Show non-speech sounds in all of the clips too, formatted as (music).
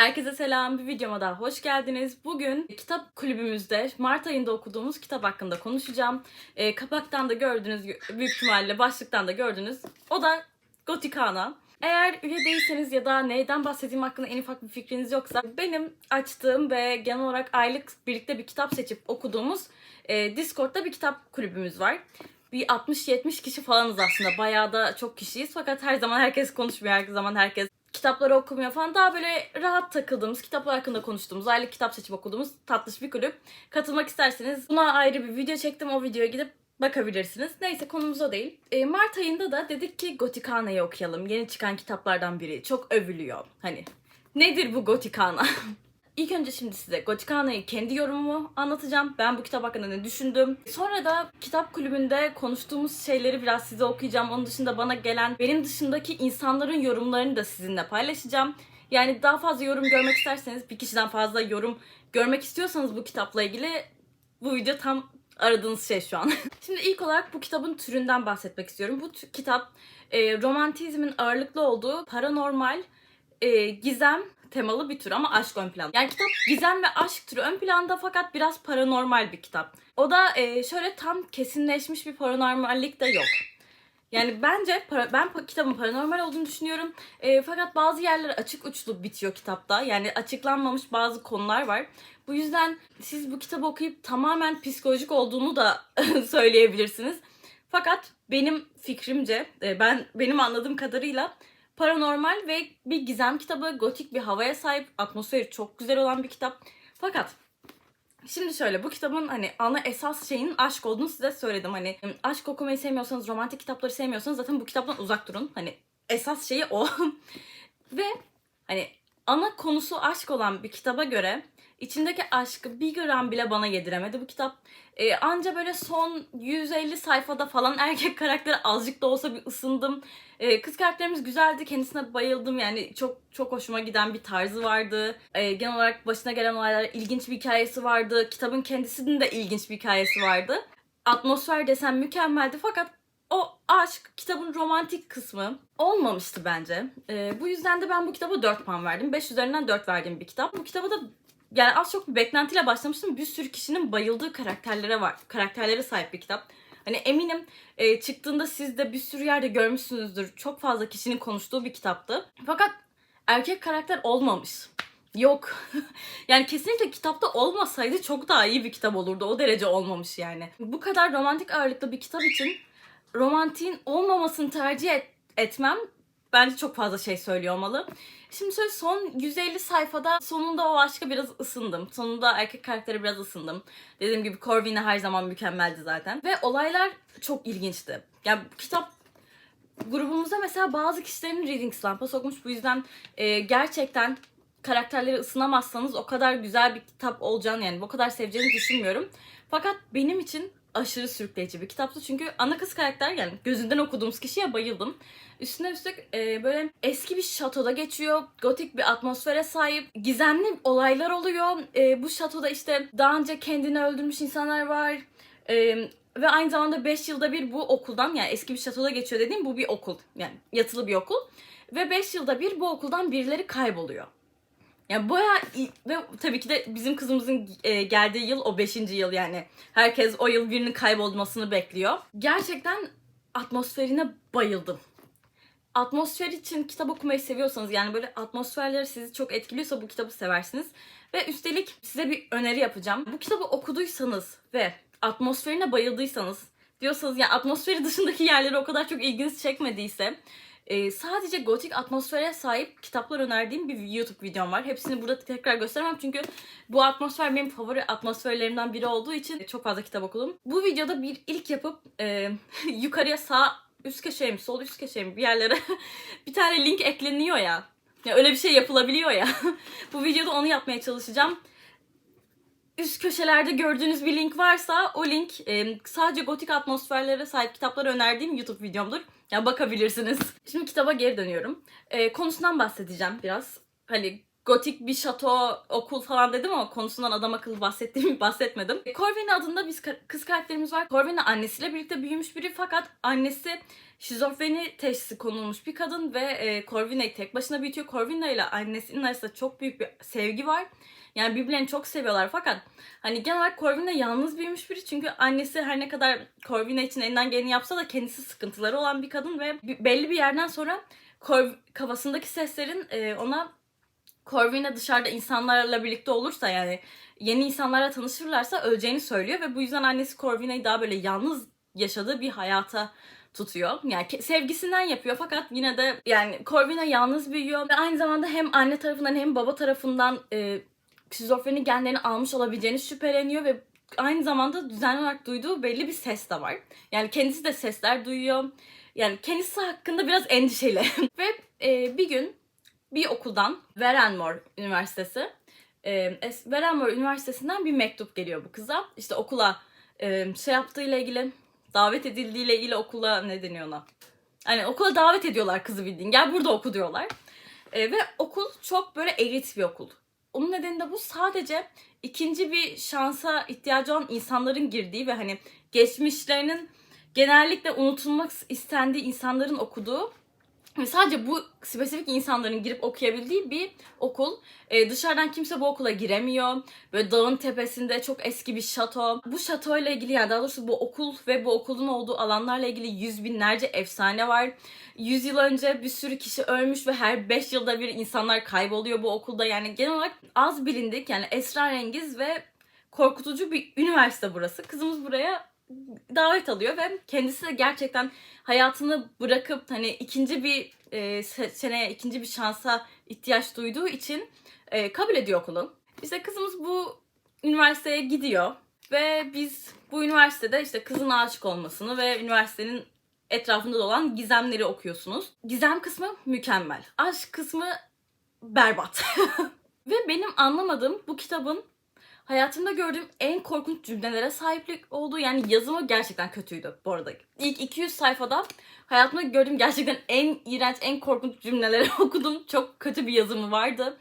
Herkese selam, bir videoma daha hoş geldiniz. Bugün kitap kulübümüzde Mart ayında okuduğumuz kitap hakkında konuşacağım. E, kapaktan da gördüğünüz, büyük ihtimalle başlıktan da gördünüz. O da Gotikana. Eğer üye değilseniz ya da neyden bahsettiğim hakkında en ufak bir fikriniz yoksa benim açtığım ve genel olarak aylık birlikte bir kitap seçip okuduğumuz e, Discord'da bir kitap kulübümüz var. Bir 60-70 kişi falanız aslında. Bayağı da çok kişiyiz. Fakat her zaman herkes konuşmuyor. Her zaman herkes kitapları okumuyor falan. Daha böyle rahat takıldığımız, kitaplar hakkında konuştuğumuz, aylık kitap seçip okuduğumuz tatlış bir kulüp. Katılmak isterseniz buna ayrı bir video çektim. O videoya gidip bakabilirsiniz. Neyse konumuz o değil. E, Mart ayında da dedik ki Gotikana'yı okuyalım. Yeni çıkan kitaplardan biri. Çok övülüyor. Hani nedir bu Gotikana? (laughs) İlk önce şimdi size Gotikana'yı kendi yorumumu anlatacağım. Ben bu kitap hakkında ne düşündüm. Sonra da kitap kulübünde konuştuğumuz şeyleri biraz size okuyacağım. Onun dışında bana gelen benim dışındaki insanların yorumlarını da sizinle paylaşacağım. Yani daha fazla yorum görmek isterseniz bir kişiden fazla yorum görmek istiyorsanız bu kitapla ilgili bu video tam aradığınız şey şu an. (laughs) Şimdi ilk olarak bu kitabın türünden bahsetmek istiyorum. Bu kitap e, romantizmin ağırlıklı olduğu paranormal, e, gizem temalı bir tür ama aşk ön plan. Yani kitap gizem ve aşk türü ön planda fakat biraz paranormal bir kitap. O da e, şöyle tam kesinleşmiş bir paranormallik de yok. Yani bence para- ben kitabın paranormal olduğunu düşünüyorum. E, fakat bazı yerler açık uçlu bitiyor kitapta. Yani açıklanmamış bazı konular var. Bu yüzden siz bu kitabı okuyup tamamen psikolojik olduğunu da (laughs) söyleyebilirsiniz. Fakat benim fikrimce, e, ben benim anladığım kadarıyla paranormal ve bir gizem kitabı, gotik bir havaya sahip, atmosferi çok güzel olan bir kitap. Fakat Şimdi şöyle bu kitabın hani ana esas şeyin aşk olduğunu size söyledim. Hani aşk okumayı sevmiyorsanız, romantik kitapları sevmiyorsanız zaten bu kitaptan uzak durun. Hani esas şeyi o. (laughs) Ve hani ana konusu aşk olan bir kitaba göre içindeki aşkı bir gram bile bana yediremedi bu kitap. Ee, anca böyle son 150 sayfada falan (laughs) erkek karakteri azıcık da olsa bir ısındım. Ee, kız karakterimiz güzeldi. Kendisine bayıldım. Yani çok çok hoşuma giden bir tarzı vardı. Ee, genel olarak başına gelen olaylar ilginç bir hikayesi vardı. Kitabın kendisinin de ilginç bir hikayesi vardı. Atmosfer desem mükemmeldi fakat o aşk, kitabın romantik kısmı olmamıştı bence. Ee, bu yüzden de ben bu kitaba 4 puan verdim. 5 üzerinden 4 verdiğim bir kitap. Bu kitaba da yani az çok bir beklentiyle başlamıştım. Bir sürü kişinin bayıldığı karakterlere var. Karakterlere sahip bir kitap. Hani eminim e, çıktığında siz de bir sürü yerde görmüşsünüzdür. Çok fazla kişinin konuştuğu bir kitaptı. Fakat erkek karakter olmamış. Yok. (laughs) yani kesinlikle kitapta olmasaydı çok daha iyi bir kitap olurdu. O derece olmamış yani. Bu kadar romantik ağırlıklı bir kitap için romantiğin olmamasını tercih et- etmem bence çok fazla şey söylüyor olmalı. Şimdi şöyle son 150 sayfada sonunda o aşka biraz ısındım. Sonunda erkek karaktere biraz ısındım. Dediğim gibi Corvin'e her zaman mükemmeldi zaten. Ve olaylar çok ilginçti. Yani kitap grubumuzda mesela bazı kişilerin reading slump'a sokmuş. Bu yüzden e, gerçekten karakterleri ısınamazsanız o kadar güzel bir kitap olacağını yani o kadar seveceğini düşünmüyorum. Fakat benim için aşırı sürükleyici bir kitaptı. Çünkü ana kız karakter yani gözünden okuduğumuz kişiye bayıldım. Üstüne üstlük e, böyle eski bir şatoda geçiyor. Gotik bir atmosfere sahip. Gizemli olaylar oluyor. E, bu şatoda işte daha önce kendini öldürmüş insanlar var. E, ve aynı zamanda 5 yılda bir bu okuldan yani eski bir şatoda geçiyor dediğim bu bir okul. Yani yatılı bir okul. Ve 5 yılda bir bu okuldan birileri kayboluyor. Yani bayağı iyi- ve tabii ki de bizim kızımızın e, geldiği yıl o 5. yıl yani. Herkes o yıl birinin kaybolmasını bekliyor. Gerçekten atmosferine bayıldım. Atmosfer için kitap okumayı seviyorsanız yani böyle atmosferleri sizi çok etkiliyorsa bu kitabı seversiniz. Ve üstelik size bir öneri yapacağım. Bu kitabı okuduysanız ve atmosferine bayıldıysanız diyorsanız yani atmosferi dışındaki yerleri o kadar çok ilginizi çekmediyse e, sadece gotik atmosfere sahip kitaplar önerdiğim bir YouTube videom var. Hepsini burada tekrar gösteremem çünkü bu atmosfer benim favori atmosferlerimden biri olduğu için çok fazla kitap okudum. Bu videoda bir ilk yapıp e, (laughs) yukarıya sağ üst köşeye mi sol üst köşeye mi bir yerlere (laughs) bir tane link ekleniyor ya. Ya öyle bir şey yapılabiliyor ya. (laughs) bu videoda onu yapmaya çalışacağım. Üst köşelerde gördüğünüz bir link varsa o link e, sadece gotik atmosferlere sahip kitapları önerdiğim YouTube videomdur. Ya bakabilirsiniz. (laughs) Şimdi kitaba geri dönüyorum. E, konusundan bahsedeceğim biraz. Hani gotik bir şato, okul falan dedim ama konusundan adam akıllı bahsettiğimi (laughs) bahsetmedim. Corvina adında biz kız karakterimiz var. Corvina annesiyle birlikte büyümüş biri fakat annesi şizofreni teşhisi konulmuş bir kadın ve e, Corvina'yı tek başına büyütüyor. Corvina ile annesinin arasında çok büyük bir sevgi var. Yani birbirlerini çok seviyorlar fakat hani genel olarak Corvina yalnız büyümüş biri çünkü annesi her ne kadar Corvina için elinden geleni yapsa da kendisi sıkıntıları olan bir kadın ve belli bir yerden sonra Corv kafasındaki seslerin e, ona Corvina dışarıda insanlarla birlikte olursa yani yeni insanlarla tanışırlarsa öleceğini söylüyor ve bu yüzden annesi Corvina'yı daha böyle yalnız yaşadığı bir hayata tutuyor. Yani sevgisinden yapıyor fakat yine de yani Corvina yalnız büyüyor ve aynı zamanda hem anne tarafından hem baba tarafından e, şizofreni genlerini almış olabileceğini şüpheleniyor ve aynı zamanda düzenli olarak duyduğu belli bir ses de var. Yani kendisi de sesler duyuyor. Yani kendisi hakkında biraz endişeli. (laughs) ve e, bir gün bir okuldan Verenmore Üniversitesi e, Verenmore Üniversitesi'nden bir mektup geliyor bu kıza. İşte okula e, şey yaptığıyla ilgili davet edildiğiyle ilgili okula ne deniyor ona? Hani okula davet ediyorlar kızı bildiğin. Gel burada oku diyorlar. E, ve okul çok böyle elit bir okul. Onun nedeni de bu. Sadece ikinci bir şansa ihtiyacı olan insanların girdiği ve hani geçmişlerinin genellikle unutulmak istendiği insanların okuduğu ve sadece bu spesifik insanların girip okuyabildiği bir okul. Ee, dışarıdan kimse bu okula giremiyor. Böyle dağın tepesinde çok eski bir şato. Bu şato ile ilgili yani daha doğrusu bu okul ve bu okulun olduğu alanlarla ilgili yüz binlerce efsane var. Yüz yıl önce bir sürü kişi ölmüş ve her beş yılda bir insanlar kayboluyor bu okulda. Yani genel olarak az bilindik yani esrarengiz ve korkutucu bir üniversite burası. Kızımız buraya davet alıyor ve kendisi de gerçekten hayatını bırakıp hani ikinci bir e, seneye ikinci bir şansa ihtiyaç duyduğu için e, kabul ediyor okulu. İşte kızımız bu üniversiteye gidiyor ve biz bu üniversitede işte kızın aşık olmasını ve üniversitenin etrafında dolan gizemleri okuyorsunuz. Gizem kısmı mükemmel. Aşk kısmı berbat. (laughs) ve benim anlamadığım bu kitabın hayatımda gördüğüm en korkunç cümlelere sahiplik olduğu yani yazımı gerçekten kötüydü bu arada. İlk 200 sayfada hayatımda gördüğüm gerçekten en iğrenç, en korkunç cümleleri (laughs) okudum. Çok kötü bir yazımı vardı.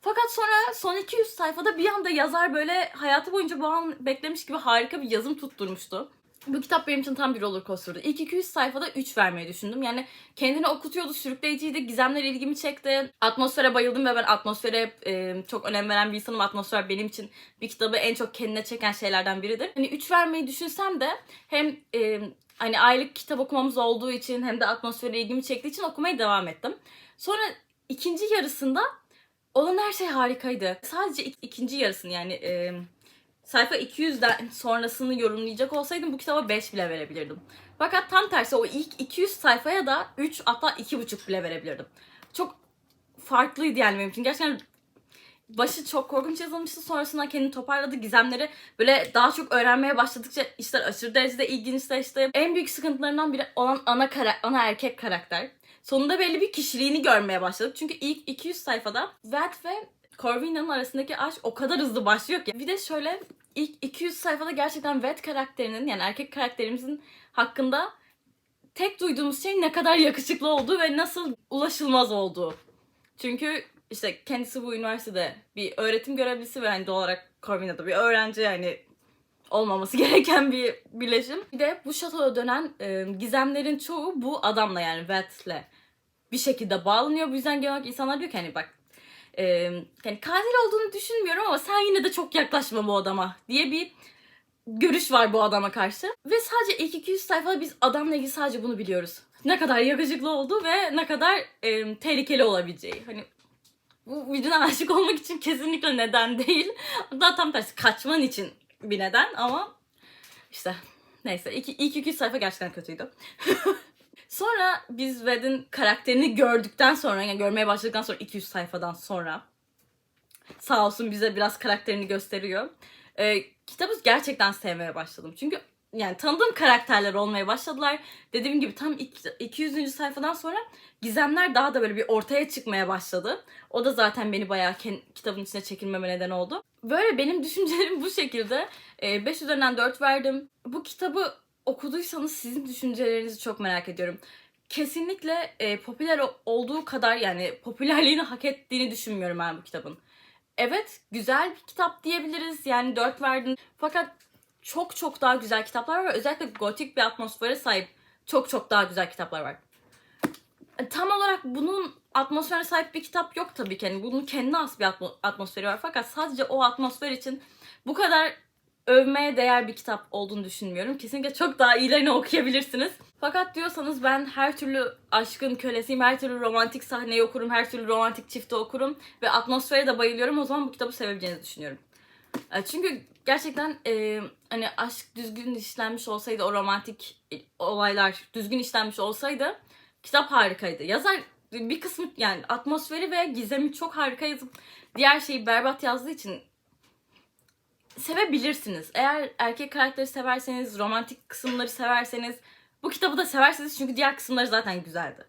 Fakat sonra son 200 sayfada bir anda yazar böyle hayatı boyunca bu an beklemiş gibi harika bir yazım tutturmuştu. Bu kitap benim için tam bir roller coaster'dı. İlk 200 sayfada 3 vermeyi düşündüm. Yani kendini okutuyordu, sürükleyiciydi, gizemler ilgimi çekti. Atmosfere bayıldım ve ben atmosfere e, çok önem veren bir insanım. Atmosfer benim için bir kitabı en çok kendine çeken şeylerden biridir. Hani 3 vermeyi düşünsem de hem e, hani aylık kitap okumamız olduğu için hem de atmosfere ilgimi çektiği için okumaya devam ettim. Sonra ikinci yarısında olan her şey harikaydı. Sadece ik- ikinci yarısını yani... E, sayfa 200'den sonrasını yorumlayacak olsaydım bu kitaba 5 bile verebilirdim. Fakat tam tersi o ilk 200 sayfaya da 3 hatta 2,5 bile verebilirdim. Çok farklıydı yani benim için. Gerçekten başı çok korkunç yazılmıştı. Sonrasında kendini toparladı. Gizemleri böyle daha çok öğrenmeye başladıkça işler aşırı derecede ilginçleşti. En büyük sıkıntılarından biri olan ana, kara ana erkek karakter. Sonunda belli bir kişiliğini görmeye başladık. Çünkü ilk 200 sayfada Wet ve Corvina'nın arasındaki aşk o kadar hızlı başlıyor ki. Bir de şöyle ilk 200 sayfada gerçekten Wet karakterinin yani erkek karakterimizin hakkında tek duyduğumuz şey ne kadar yakışıklı olduğu ve nasıl ulaşılmaz olduğu. Çünkü işte kendisi bu üniversitede bir öğretim görevlisi ve hani doğal olarak Corvina'da bir öğrenci yani olmaması (laughs) gereken bir birleşim. Bir de bu şatoda dönen e, gizemlerin çoğu bu adamla yani Wet'le bir şekilde bağlanıyor. Bu yüzden genel olarak insanlar diyor ki hani bak e, yani katil olduğunu düşünmüyorum ama sen yine de çok yaklaşma bu adama diye bir görüş var bu adama karşı. Ve sadece ilk 200 sayfada biz adamla ilgili sadece bunu biliyoruz. Ne kadar yakışıklı olduğu ve ne kadar e, tehlikeli olabileceği. Hani bu birine aşık olmak için kesinlikle neden değil. Hatta tam tersi kaçman için bir neden ama işte neyse ilk, ilk 200 sayfa gerçekten kötüydü. (laughs) Sonra biz Ved'in karakterini gördükten sonra yani görmeye başladıktan sonra 200 sayfadan sonra sağ olsun bize biraz karakterini gösteriyor. Ee, kitabı gerçekten sevmeye başladım. Çünkü yani tanıdığım karakterler olmaya başladılar. Dediğim gibi tam 200. sayfadan sonra gizemler daha da böyle bir ortaya çıkmaya başladı. O da zaten beni bayağı kitabın içine çekilmeme neden oldu. Böyle benim (laughs) düşüncelerim bu şekilde. 5 üzerinden 4 verdim. Bu kitabı okuduysanız sizin düşüncelerinizi çok merak ediyorum. kesinlikle e, popüler olduğu kadar yani popülerliğini hak ettiğini düşünmüyorum ben bu kitabın. Evet güzel bir kitap diyebiliriz yani 4 verdim fakat çok çok daha güzel kitaplar var özellikle gotik bir atmosfere sahip çok çok daha güzel kitaplar var. Tam olarak bunun atmosferine sahip bir kitap yok tabii ki. Yani bunun kendine has bir atmo- atmosferi var. Fakat sadece o atmosfer için bu kadar övmeye değer bir kitap olduğunu düşünmüyorum. Kesinlikle çok daha iyilerini okuyabilirsiniz. Fakat diyorsanız ben her türlü aşkın kölesiyim, her türlü romantik sahneyi okurum, her türlü romantik çifti okurum ve atmosfere de bayılıyorum. O zaman bu kitabı sevebileceğinizi düşünüyorum. E, Çünkü gerçekten e, hani aşk düzgün işlenmiş olsaydı, o romantik olaylar düzgün işlenmiş olsaydı kitap harikaydı. Yazar bir kısmı yani atmosferi ve gizemi çok harika yazıp diğer şeyi berbat yazdığı için sevebilirsiniz. Eğer erkek karakteri severseniz, romantik kısımları severseniz bu kitabı da seversiniz çünkü diğer kısımları zaten güzeldi.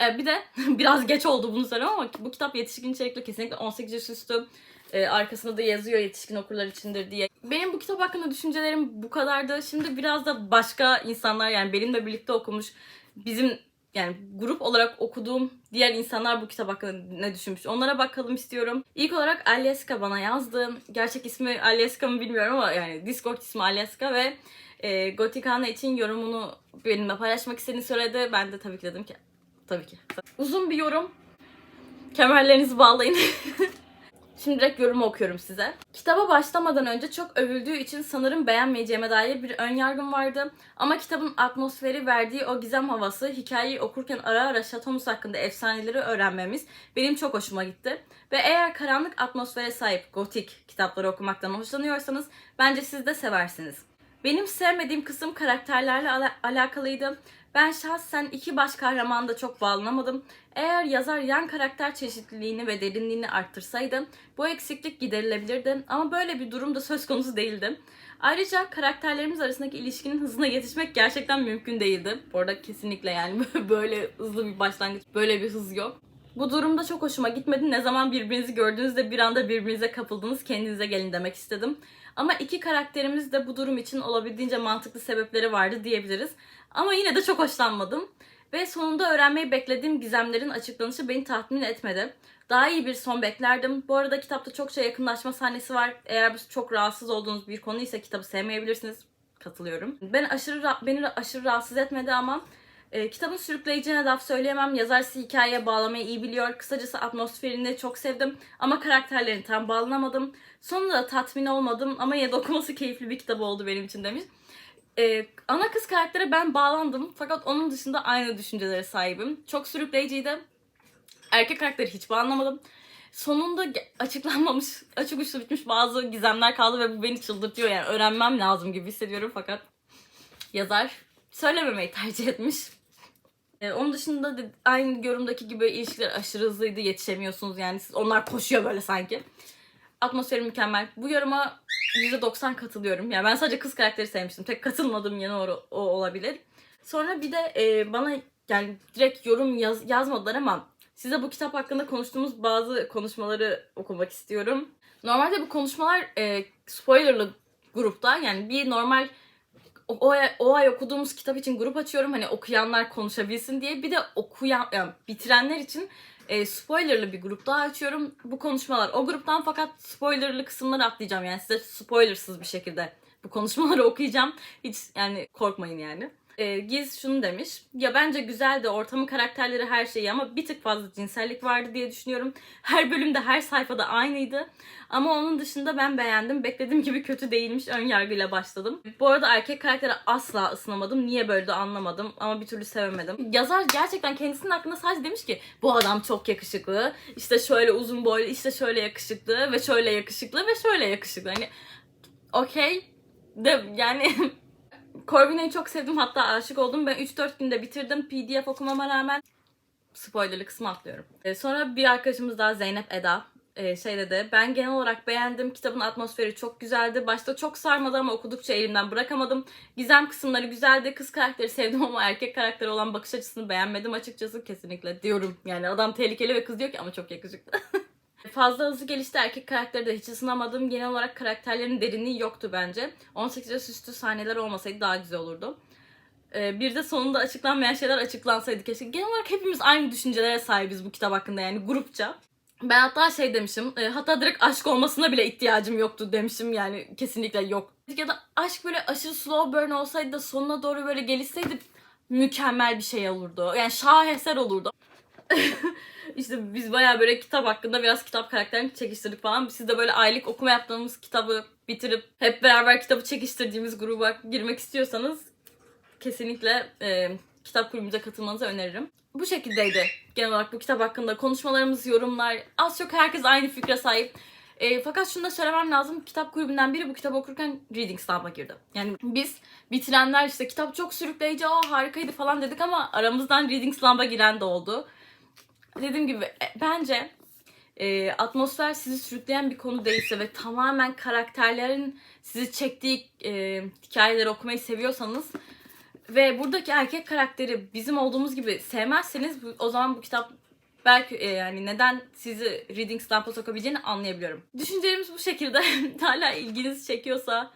Ee, bir de (laughs) biraz geç oldu bunu söylemem ama bu kitap yetişkin içerikli kesinlikle 18 yaş üstü. Ee, arkasında da yazıyor yetişkin okurlar içindir diye. Benim bu kitap hakkında düşüncelerim bu kadardı. Şimdi biraz da başka insanlar yani benimle birlikte okumuş bizim yani grup olarak okuduğum diğer insanlar bu kitap hakkında ne düşünmüş onlara bakalım istiyorum. İlk olarak Alyeska bana yazdı. Gerçek ismi Alyeska mı bilmiyorum ama yani Discord ismi Alyeska ve e, Gotikana için yorumunu benimle paylaşmak istediğini söyledi. Ben de tabii ki dedim ki tabii ki. Uzun bir yorum. Kemerlerinizi bağlayın. (laughs) Şimdi direkt yorumu okuyorum size. Kitaba başlamadan önce çok övüldüğü için sanırım beğenmeyeceğime dair bir ön yargım vardı. Ama kitabın atmosferi verdiği o gizem havası, hikayeyi okurken ara ara Şatomuz hakkında efsaneleri öğrenmemiz benim çok hoşuma gitti. Ve eğer karanlık atmosfere sahip gotik kitapları okumaktan hoşlanıyorsanız bence siz de seversiniz. Benim sevmediğim kısım karakterlerle ala- alakalıydı. Ben şahsen iki baş kahramana da çok bağlanamadım. Eğer yazar yan karakter çeşitliliğini ve derinliğini arttırsaydı bu eksiklik giderilebilirdi ama böyle bir durum da söz konusu değildi. Ayrıca karakterlerimiz arasındaki ilişkinin hızına yetişmek gerçekten mümkün değildi. Bu arada kesinlikle yani (laughs) böyle hızlı bir başlangıç, böyle bir hız yok. Bu durumda çok hoşuma gitmedi. Ne zaman birbirinizi gördüğünüzde bir anda birbirinize kapıldınız, kendinize gelin demek istedim. Ama iki karakterimiz de bu durum için olabildiğince mantıklı sebepleri vardı diyebiliriz. Ama yine de çok hoşlanmadım. Ve sonunda öğrenmeyi beklediğim gizemlerin açıklanışı beni tatmin etmedi. Daha iyi bir son beklerdim. Bu arada kitapta çokça yakınlaşma sahnesi var. Eğer çok rahatsız olduğunuz bir konu ise kitabı sevmeyebilirsiniz. Katılıyorum. Ben aşırı beni aşırı rahatsız etmedi ama e, kitabın sürükleyeceğine laf söyleyemem. Yazar sizi hikayeye bağlamayı iyi biliyor. Kısacası atmosferini çok sevdim ama karakterlerini tam bağlanamadım. Sonunda da tatmin olmadım ama yine de okuması keyifli bir kitap oldu benim için demiş. Ee, ana kız karaktere ben bağlandım fakat onun dışında aynı düşüncelere sahibim. Çok sürükleyiciydi. Erkek karakteri hiç bağlanamadım. Sonunda açıklanmamış, (laughs) açık uçlu bitmiş bazı gizemler kaldı ve bu beni çıldırtıyor yani öğrenmem lazım gibi hissediyorum fakat yazar söylememeyi tercih etmiş. Ee, onun dışında da aynı yorumdaki gibi ilişkiler aşırı hızlıydı yetişemiyorsunuz yani siz, onlar koşuyor böyle sanki. Atmosferi mükemmel. Bu yoruma %90 katılıyorum. Yani ben sadece kız karakteri sevmiştim. Tek katılmadığım yanı o, o olabilir. Sonra bir de e, bana yani direkt yorum yaz, yazmadılar ama size bu kitap hakkında konuştuğumuz bazı konuşmaları okumak istiyorum. Normalde bu konuşmalar e, spoilerlı grupta yani bir normal o, o, ay- okuduğumuz kitap için grup açıyorum hani okuyanlar konuşabilsin diye bir de okuyan yani bitirenler için e, spoilerlı bir grup daha açıyorum. Bu konuşmalar o gruptan fakat spoilerlı kısımları atlayacağım yani size spoilersız bir şekilde bu konuşmaları (laughs) okuyacağım. Hiç yani korkmayın yani. E, Giz şunu demiş. Ya bence güzeldi ortamın karakterleri her şeyi ama bir tık fazla cinsellik vardı diye düşünüyorum. Her bölümde her sayfada aynıydı. Ama onun dışında ben beğendim. Beklediğim gibi kötü değilmiş. Ön yargıyla başladım. Bu arada erkek karaktere asla ısınamadım. Niye böyle de anlamadım. Ama bir türlü sevemedim. Yazar gerçekten kendisinin hakkında sadece demiş ki bu adam çok yakışıklı. İşte şöyle uzun boylu, işte şöyle yakışıklı ve şöyle yakışıklı ve şöyle yakışıklı. Hani okey de yani (laughs) Corvina'yı çok sevdim hatta aşık oldum. Ben 3-4 günde bitirdim PDF okumama rağmen. Spoilerlı kısmı atlıyorum. Ee, sonra bir arkadaşımız daha Zeynep Eda e, şey dedi. Ben genel olarak beğendim. Kitabın atmosferi çok güzeldi. Başta çok sarmadı ama okudukça elimden bırakamadım. Gizem kısımları güzeldi. Kız karakteri sevdim ama erkek karakteri olan bakış açısını beğenmedim açıkçası. Kesinlikle diyorum. Yani adam tehlikeli ve kız diyor ki ama çok yakışıklı. (laughs) Fazla hızlı gelişti erkek karakteri de hiç ısınamadım. Genel olarak karakterlerin derinliği yoktu bence. 18 yaş üstü sahneler olmasaydı daha güzel olurdu. Ee, bir de sonunda açıklanmayan şeyler açıklansaydı keşke. Genel olarak hepimiz aynı düşüncelere sahibiz bu kitap hakkında yani grupça. Ben hatta şey demişim, e, hatta direkt aşk olmasına bile ihtiyacım yoktu demişim yani kesinlikle yok. Ya da aşk böyle aşırı slow burn olsaydı da sonuna doğru böyle gelişseydi mükemmel bir şey olurdu. Yani şaheser olurdu. (laughs) işte biz bayağı böyle kitap hakkında biraz kitap karakterini çekiştirdik falan. Siz de böyle aylık okuma yaptığımız kitabı bitirip hep beraber kitabı çekiştirdiğimiz gruba girmek istiyorsanız kesinlikle e, kitap kulübümüze katılmanızı öneririm. Bu şekildeydi genel olarak bu kitap hakkında konuşmalarımız, yorumlar. Az çok herkes aynı fikre sahip. E, fakat şunu da söylemem lazım. Kitap kulübünden biri bu kitabı okurken Reading Slump'a girdi. Yani biz bitirenler işte kitap çok sürükleyici, aa harikaydı falan dedik ama aramızdan Reading Slump'a giren de oldu. Dediğim gibi e, bence e, atmosfer sizi sürükleyen bir konu değilse ve tamamen karakterlerin sizi çektiği e, hikayeleri okumayı seviyorsanız ve buradaki erkek karakteri bizim olduğumuz gibi sevmezseniz o zaman bu kitap belki e, yani neden sizi Reading Slump'a sokabileceğini anlayabiliyorum. Düşüncelerimiz bu şekilde. (laughs) Hala ilginizi çekiyorsa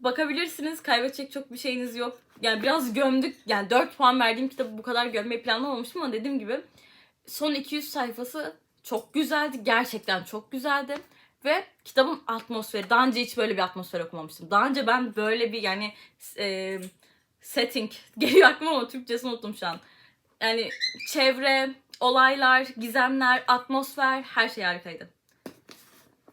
bakabilirsiniz. Kaybedecek çok bir şeyiniz yok. Yani biraz gömdük. Yani 4 puan verdiğim kitabı bu kadar görmeyi planlamamıştım ama dediğim gibi son 200 sayfası çok güzeldi. Gerçekten çok güzeldi. Ve kitabın atmosferi. Daha önce hiç böyle bir atmosfer okumamıştım. Daha önce ben böyle bir yani e, setting (laughs) geliyor aklıma ama Türkçesini unuttum şu an. Yani çevre, olaylar, gizemler, atmosfer her şey harikaydı.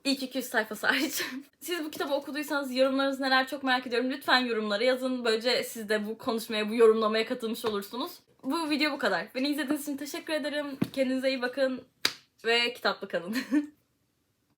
İlk 200 sayfası hariç. (laughs) Siz bu kitabı okuduysanız yorumlarınız neler çok merak ediyorum. Lütfen yorumlara yazın. Böylece siz de bu konuşmaya, bu yorumlamaya katılmış olursunuz. Bu video bu kadar. Beni izlediğiniz için teşekkür ederim. Kendinize iyi bakın ve kitaplı kalın. (laughs)